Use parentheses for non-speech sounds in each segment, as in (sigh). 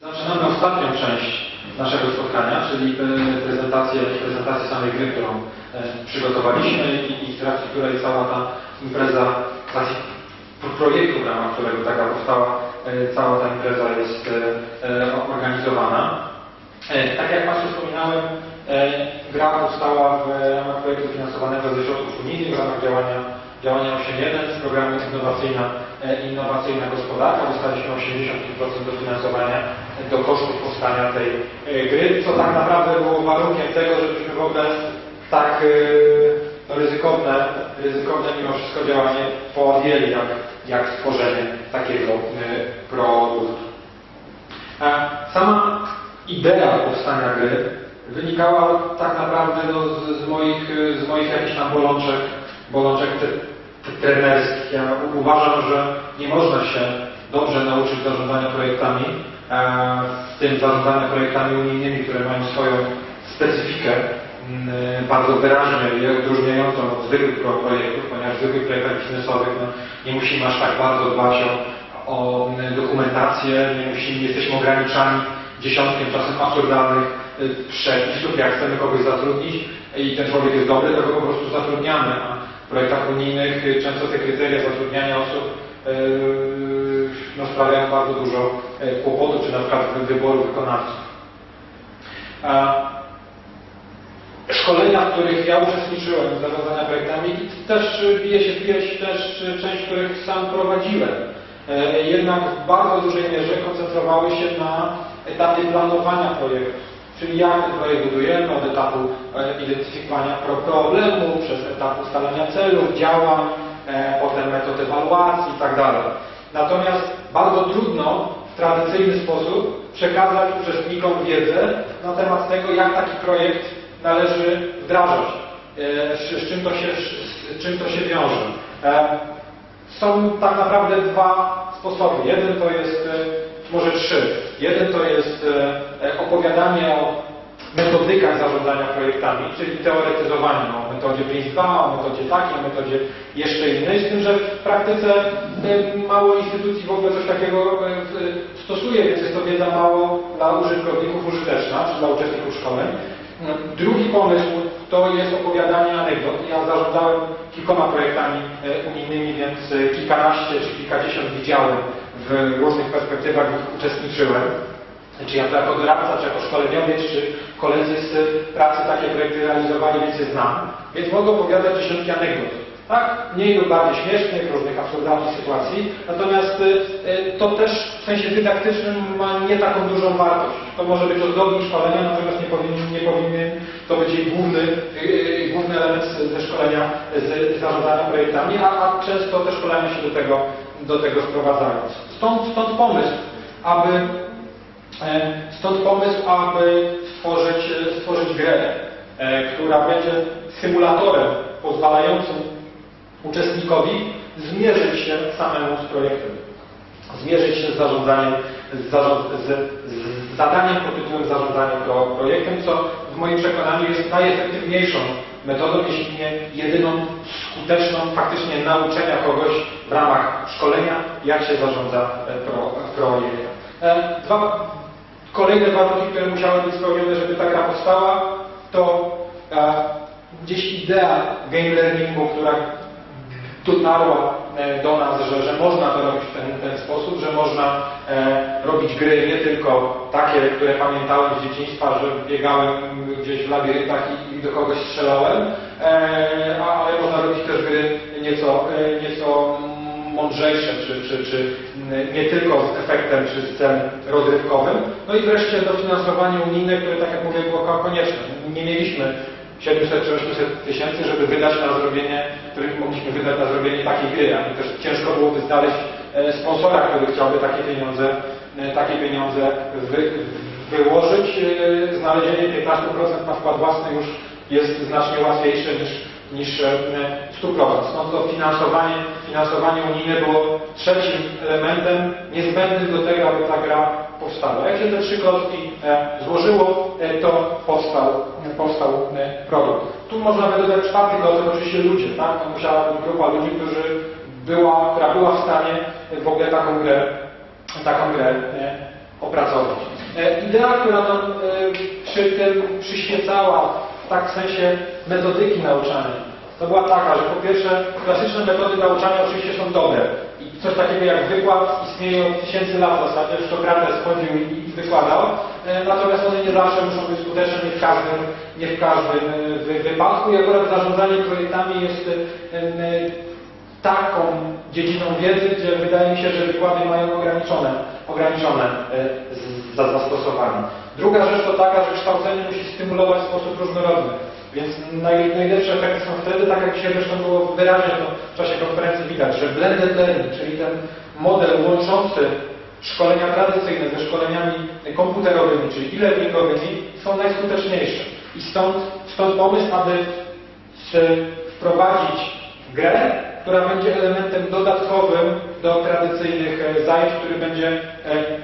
Zaczynamy ostatnią część naszego spotkania, czyli e, prezentację, prezentację samej gry, którą e, przygotowaliśmy i, i z racji której cała ta impreza, racji projektu, w ramach którego taka powstała, e, cała ta impreza jest organizowana. Tak jak Państwu wspominałem, gra powstała w ramach projektu finansowanego ze środków unijnych, w ramach działania, działania 8.1 z programu Innowacyjna, e, Innowacyjna Gospodarka. Dostaliśmy 80% dofinansowania do kosztów powstania tej e, gry, co tak naprawdę było warunkiem tego, żebyśmy w ogóle tak e, ryzykowne, ryzykowne mimo wszystko działanie podjęli, jak, jak stworzenie takiego e, produktu. Sama idea powstania gry wynikała tak naprawdę no, z, z, moich, z moich jakichś tam bolączek, bolączek trenerskich. Ja uważam, że nie można się dobrze nauczyć zarządzania projektami, e, w tym zarządzania projektami unijnymi, które mają swoją specyfikę mm, bardzo wyraźnie i odróżniającą od zwykłych pro- projektów, ponieważ w zwykłych projektach biznesowych no, nie musimy aż tak bardzo dbać o, o mm, dokumentację, nie musimy, jesteśmy ograniczani dziesiątkiem czasem absurdalnych y, przepisów, jak chcemy kogoś zatrudnić i ten człowiek jest dobry, to go po prostu zatrudniamy, a projektach unijnych y, często te kryteria zatrudniania osób yy, no, sprawiają bardzo dużo y, kłopotu, czy na przykład wyboru wykonawców. Szkolenia, w których ja uczestniczyłem zarządzania projektami też bije się w pierś też część, których sam prowadziłem. E, Jednak w bardzo dużej mierze koncentrowały się na etapie planowania projektu. Czyli jak projekt budujemy od etapu e, identyfikowania pro- problemu, przez etap ustalania celów, działań, e, potem metod ewaluacji itd. Natomiast bardzo trudno w tradycyjny sposób przekazać uczestnikom wiedzę na temat tego, jak taki projekt należy wdrażać, e, z, czym, to się, czym to się wiąże. Są tak naprawdę dwa sposoby. Jeden to jest, e, może trzy. Jeden to jest e, e, opowiadanie o metodykach zarządzania projektami, czyli teoretyzowanie o metodzie PRINCE2, o metodzie takiej, o metodzie jeszcze innej, z tym, że w praktyce mało instytucji w ogóle coś takiego stosuje, więc jest to wiedza mało dla użytkowników użyteczna, czy dla uczestników szkoleń. Drugi pomysł to jest opowiadanie anegdot. Ja zarządzałem kilkoma projektami e, unijnymi, więc e, kilkanaście czy kilkadziesiąt widziałem w różnych perspektywach, w uczestniczyłem. Czy ja jako doradca, czy jako szkoleniowiec, czy koledzy z pracy takie projekty realizowali, więc je znam. Więc mogę opowiadać dziesiątki anegdot. Tak? Mniej lub bardziej śmiesznych, różnych absurdalnych sytuacji. Natomiast y, y, to też w sensie dydaktycznym ma nie taką dużą wartość. To może być ozdobnik szkolenia, natomiast nie powinien, nie powinien to być jej główny, y, główny element ze szkolenia, z zarządzania projektami, a, a często te szkolenia się do tego, do tego sprowadzają. Stąd, stąd pomysł, aby E, Stąd pomysł, aby stworzyć, e, stworzyć grę, e, która będzie symulatorem pozwalającym uczestnikowi zmierzyć się samemu z projektem, zmierzyć się z zarządzaniem, z, zarząd, z, z zadaniem pod tytułem zarządzanie pro, projektem, co w moim przekonaniu jest najefektywniejszą metodą, jeśli nie jedyną skuteczną faktycznie nauczenia kogoś w ramach szkolenia, jak się zarządza e, pro, projektem. E, Dwa kolejne warunki, które musiały być spełnione, żeby ta gra powstała, to e, gdzieś idea game learningu, która dotarła e, do nas, że, że można to robić w ten, ten sposób, że można e, robić gry nie tylko takie, które pamiętałem z dzieciństwa, że biegałem gdzieś w labiryntach i, i do kogoś strzelałem, e, ale można robić też gry nieco, e, nieco mądrzejsze, czy, czy, czy nie tylko z efektem, czy z celem rozrywkowym. No i wreszcie dofinansowanie unijne, które tak jak mówię było ko- konieczne. Nie mieliśmy 700 czy 800 tysięcy, żeby wydać na zrobienie, których mogliśmy wydać na zrobienie takiej gry, a też ciężko byłoby znaleźć e, sponsora, który chciałby takie pieniądze, e, takie pieniądze wy, wyłożyć. E, Znalezienie 15% na wkład własny już jest znacznie łatwiejsze niż niż e, 100%. Stąd to finansowanie, finansowanie unijne było trzecim elementem niezbędnym do tego, aby ta gra powstała. Jak się te trzy klocki złożyło, to powstał, powstał e, produkt. Tu można by dodać czwarty klocek, oczywiście ludzie, tak? To musiała być grupa ludzi, którzy była, która była w stanie w ogóle taką grę, taką grę e, opracować. E, Idea, która nam e, przy tym przyświecała, tak w sensie metodyki nauczania, to była taka, że po pierwsze klasyczne metody nauczania oczywiście są dobre i coś takiego jak wykład istnieje od tysięcy lat w zasadzie, że Sokrates chodził i wykładał, e, natomiast one nie zawsze muszą być skuteczne, nie w każdym, nie w każdym e, wy- wypadku i akurat zarządzanie projektami jest e, taką dziedziną wiedzy, gdzie wydaje mi się, że wykłady mają ograniczone, ograniczone zastosowanie. Druga rzecz to taka, że kształcenie musi stymulować w sposób różnorodny. Więc naj, najlepsze efekty są wtedy, tak jak dzisiaj zresztą było wyraźnie to w czasie konferencji widać, że blended learning, czyli ten model łączący szkolenia tradycyjne ze szkoleniami komputerowymi, czyli e-learningowymi są najskuteczniejsze. I stąd, stąd pomysł, aby wprowadzić grę, która będzie elementem dodatkowym do tradycyjnych e, zajęć, który będzie e,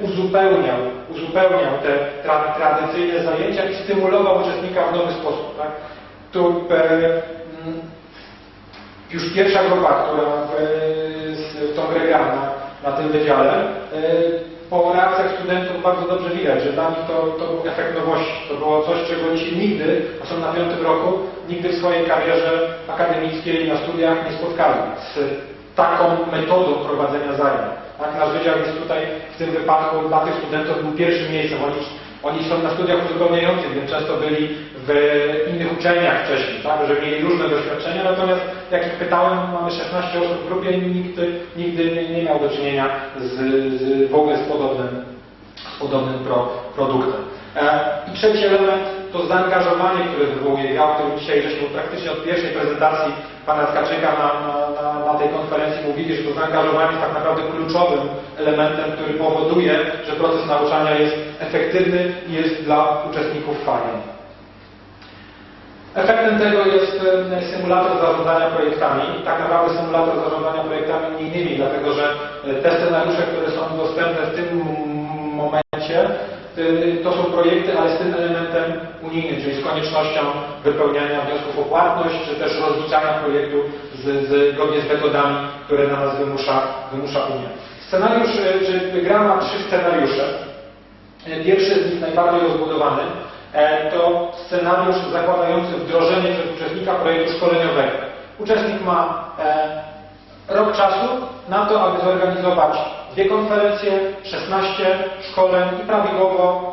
uzupełniał, uzupełniał te tra, tradycyjne zajęcia i stymulował uczestnika w nowy sposób. Tak? Tu e, mm, już pierwsza grupa, która w, z, w tą grę na, tym wydziale, e, po reakcjach studentów bardzo dobrze widać, że dla nich to, to był efekt nowości. To było coś, czego się nigdy, a są na piątym roku, nigdy w swojej karierze akademickiej na studiach nie spotkali z taką metodą prowadzenia zajęć. Tak, nasz wydział jest tutaj w tym wypadku dla tych studentów był pierwszym miejscem. Oni, oni są na studiach uzupełniających, więc często byli w innych uczelniach wcześniej, tak, że mieli różne doświadczenia, natomiast jak ich pytałem, mamy 16 osób w grupie i nikt nigdy nie, nie miał do czynienia z, z, w ogóle z podobnym, z podobnym pro, produktem. E, I trzeci element to zaangażowanie, które wywołuje gra, o którym dzisiaj żeśmy praktycznie od pierwszej prezentacji pana Tkaczyka na, na, na, na tej konferencji mówili, że to zaangażowanie jest tak naprawdę kluczowym elementem, który powoduje, że proces nauczania jest efektywny i jest dla uczestników fajny. Efektem tego jest e, symulator zarządzania projektami. Tak naprawdę symulator zarządzania projektami unijnymi, dlatego że e, te scenariusze, które są dostępne w tym momencie, e, to są projekty, ale z tym elementem unijnym, czyli z koniecznością wypełniania wniosków o płatność, czy też rozliczania projektu z, zgodnie z metodami, które na nas wymusza, wymusza Unia. Scenariusz, czy gra ma trzy scenariusze. Pierwszy z nich najbardziej rozbudowany to scenariusz zakładający wdrożenie przez uczestnika projektu szkoleniowego. Uczestnik ma e, rok czasu na to, aby zorganizować dwie konferencje, 16 szkoleń i prawidłowo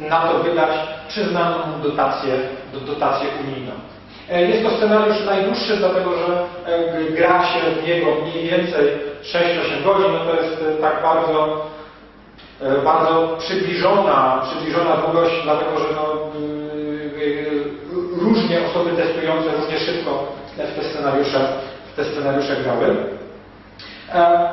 e, na to wydać przyznaną mu dotację, do- dotację unijną. E, Jest to scenariusz najdłuższy, dlatego że e, gra się w niego mniej więcej 6-8 godzin. No to jest e, tak bardzo e, bardzo przybliżona, przybliżona długość, dlatego że no, y, y, różnie osoby testujące różnie szybko w te scenariusze, w te scenariusze grały. E,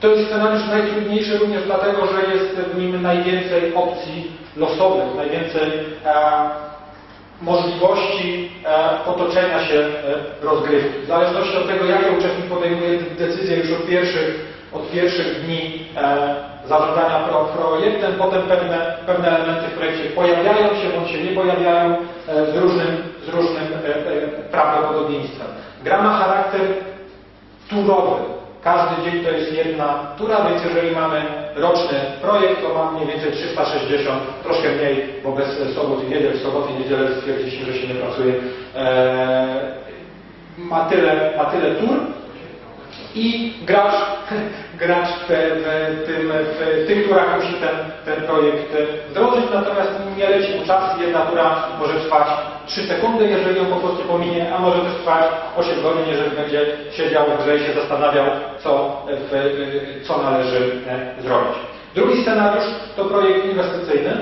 To jest scenariusz najtrudniejszy również dlatego, że jest w nim najwięcej opcji losowych, najwięcej e, możliwości e, potoczenia się e, rozgrywki. W zależności od tego, jakie uczestnik podejmuje decyzje już od pierwszych, od pierwszych dni e, zarządzania pro, projektem, potem pewne, pewne elementy w projekcie pojawiają się bądź się nie pojawiają e, z różnym, z różnym e, e, prawdopodobieństwem. Gra ma charakter turowy. Każdy dzień to jest jedna tura, więc jeżeli mamy roczny projekt, to mam mniej więcej 360, troszkę mniej, bo bez sobot i niedziel, w soboty i niedzielę stwierdziliśmy, że się nie pracuje. Eee, ma, tyle, ma tyle tur i gracz, (laughs) gracz w, w, tym, w tych turach musi ten, ten projekt wdrożyć, natomiast nie leci mu czas, jedna tura może trwać 3 sekundy, jeżeli ją po prostu pominie, a może też trwać 8 godzin, jeżeli będzie siedział w grze i się zastanawiał, co, w, co należy e, zrobić. Drugi scenariusz to projekt inwestycyjny,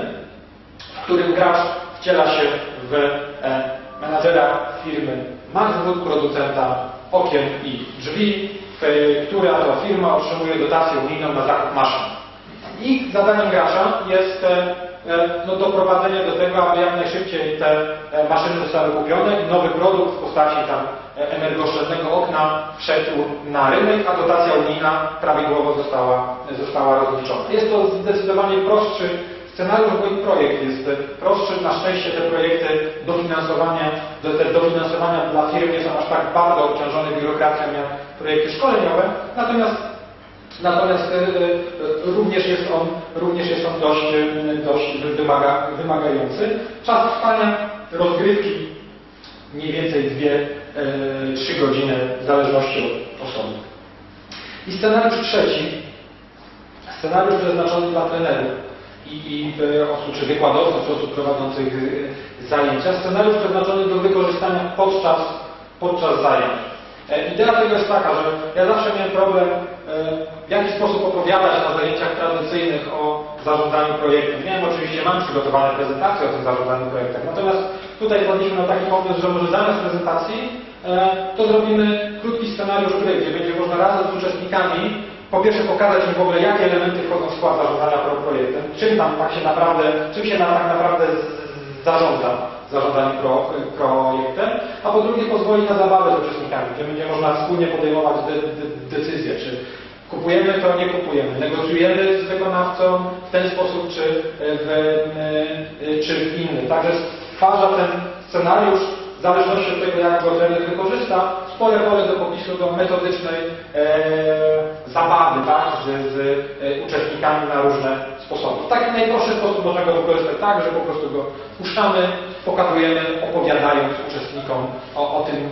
w którym gracz wciela się w e, menadżera firmy Maxwood, producenta okien i drzwi, która to firma otrzymuje dotację unijną na zakup maszyn. I zadaniem gracza jest e, e, no, doprowadzenie do tego, aby jak najszybciej te e, maszyny zostały kupione i nowy produkt w postaci tam e, energooszczędnego okna wszedł na rynek, a dotacja unijna prawidłowo została, została rozliczona. Jest to zdecydowanie prostszy scenariusz, i projekt jest prostszy. Na szczęście te projekty dofinansowania, do- te dofinansowania dla firm nie są aż tak bardzo obciążone biurokracją jak projekty szkoleniowe. Natomiast Natomiast e, e, również jest on, również jest on dość, e, dość wymaga, wymagający. Czas trwania rozgrywki mniej więcej 2-3 godziny w zależności od osoby. I scenariusz trzeci, scenariusz przeznaczony dla trenerów i, osób, czy wykładowców, czy osób prowadzących e, zajęcia. Scenariusz przeznaczony do wykorzystania podczas, podczas zajęć. E, Idea tego jest taka, że ja zawsze miałem problem, e, w jaki sposób opowiadać na zajęciach tradycyjnych o zarządzaniu projektem. Miałem oczywiście, mam przygotowane prezentacje o tym zarządzaniu projektem, natomiast tutaj wpadliśmy na taki pomysł, że może zamiast prezentacji e, to zrobimy krótki scenariusz gry, gdzie będzie można razem z uczestnikami po pierwsze pokazać im w ogóle, jakie elementy wchodzą w skład zarządzania pro- projektem, czym tam tak się naprawdę, czym się na, tak naprawdę zarządza zarządzaniem pro, projektem, a po drugie pozwoli na zabawę z uczestnikami, gdzie będzie można wspólnie podejmować de, de, czy kupujemy to, nie kupujemy, negocjujemy z wykonawcą w ten sposób, czy w, e, czy w inny. Także stwarza ten scenariusz w zależności od tego, jak go trener wykorzysta, spore pole do popisu do metodycznej e, zabawy tak, z, z e, uczestnikami na różne sposoby. W taki najprostszy sposób można go wykorzystać tak, że po prostu go puszczamy, pokazujemy, opowiadając uczestnikom o, o tym,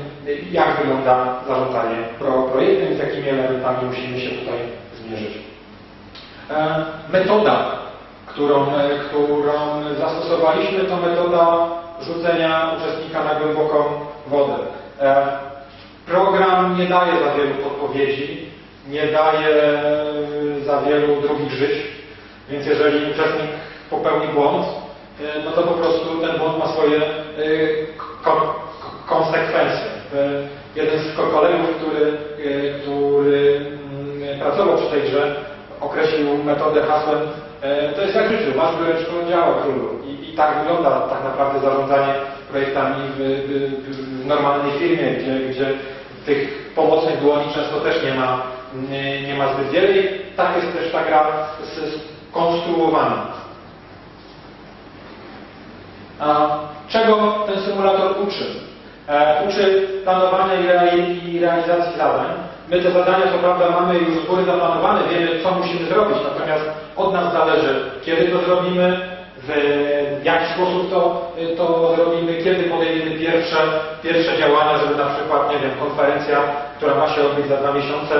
jak wygląda zarządzanie pro, projektem z jakimi elementami musimy się tutaj zmierzyć. E, metoda, którą, e, którą zastosowaliśmy, to metoda rzucenia uczestnika na głęboką wodę. E, program nie daje za wielu podpowiedzi, nie daje e, za wielu drugich żyć, więc jeżeli uczestnik popełni błąd, e, no to po prostu ten błąd ma swoje ko- ko- konsekwencje. Jeden z ko- kolegów, który, który mm, pracował przy tej grze, określił metodę hasłem to jest jak życie, masz wyręczką działa królu. Tak wygląda tak naprawdę zarządzanie projektami w, w, w normalnej firmie, gdzie, gdzie tych pomocnych dłoni często też nie ma, nie, nie ma zbyt wiele i tak jest też ta gra skonstruowana. A czego ten symulator uczy? E, uczy planowania i realizacji zadań. My te zadania, co prawda, mamy już z góry zaplanowane, wiemy, co musimy zrobić, natomiast od nas zależy, kiedy to zrobimy, w jaki sposób to, to zrobimy, kiedy podejmiemy pierwsze, pierwsze działania, żeby na przykład, nie wiem, konferencja, która ma się odbyć za dwa miesiące,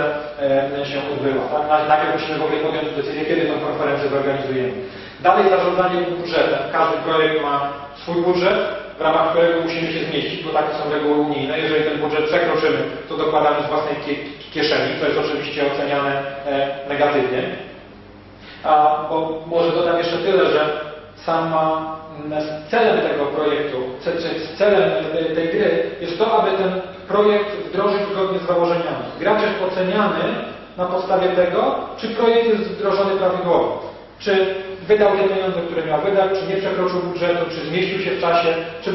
e, się odbyła. Tak? Na- Najpierw musimy w ogóle podjąć decyzję, kiedy tę konferencję zorganizujemy. Dalej zarządzanie budżetem. Każdy projekt ma swój budżet, w ramach którego musimy się zmieścić, bo takie są reguły unijne. Jeżeli ten budżet przekroczymy, to dokładamy z własnej kie- kieszeni, co jest oczywiście oceniane e, negatywnie. A bo może dodam jeszcze tyle, że sama celem tego projektu, ce- celem tej, tej gry jest to, aby ten projekt wdrożyć zgodnie z założeniami. Gracz jest oceniany na podstawie tego, czy projekt jest wdrożony prawidłowo. Czy wydał te pieniądze, które miał wydać, czy nie przekroczył budżetu, czy zmieścił się w czasie, czy,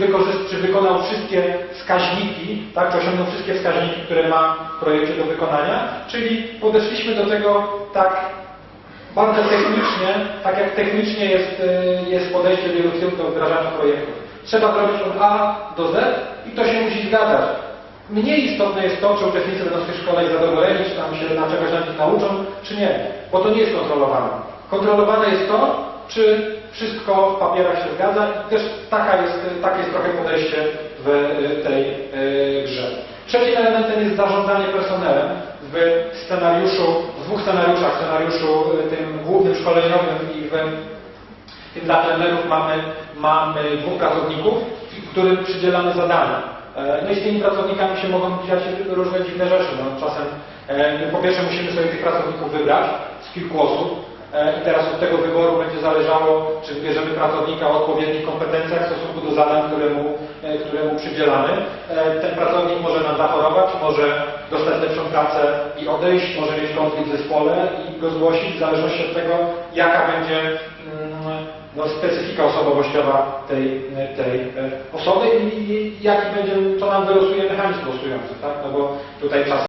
czy wykonał wszystkie wskaźniki, tak, czy osiągnął wszystkie wskaźniki, które ma w projekcie do wykonania. Czyli podeszliśmy do tego tak bardzo technicznie, tak jak technicznie jest, y, jest podejście wielu firm do wdrażania projektów. Trzeba zrobić od A do Z i to się musi zgadzać. Mniej istotne jest to, czy uczestnicy będą z tych szkoleń zadowoleni, czy tam się na czegoś na nich nauczą, czy nie, bo to nie jest kontrolowane. Kontrolowane jest to, czy wszystko w papierach się zgadza i też taka jest, takie jest trochę podejście w y, tej y, grze. Trzecim elementem jest zarządzanie personelem w scenariuszu, w dwóch scenariuszach, scenariuszu y, tym głównym szkoleniowym i w tym dla trenerów mamy, mamy dwóch pracowników, którym przydzielamy zadania. E, No i z tymi pracownikami się mogą dziać różne dziwne rzeczy. No, czasem e, po pierwsze musimy sobie tych pracowników wybrać z kilku osób i teraz od tego wyboru będzie zależało, czy wybierzemy pracownika o odpowiednich kompetencjach w stosunku do zadań, które mu, e, które mu przydzielamy. E, Ten pracownik może nam zachorować, może dostać lepszą pracę i odejść, może mieć konflikt w zespole i go zgłosić w zależności od tego, jaka będzie mm, no, specyfika osobowościowa tej, tej e, osoby i, jaki będzie, co nam wylosuje mechanizm głosujący, tak? No bo tutaj czasem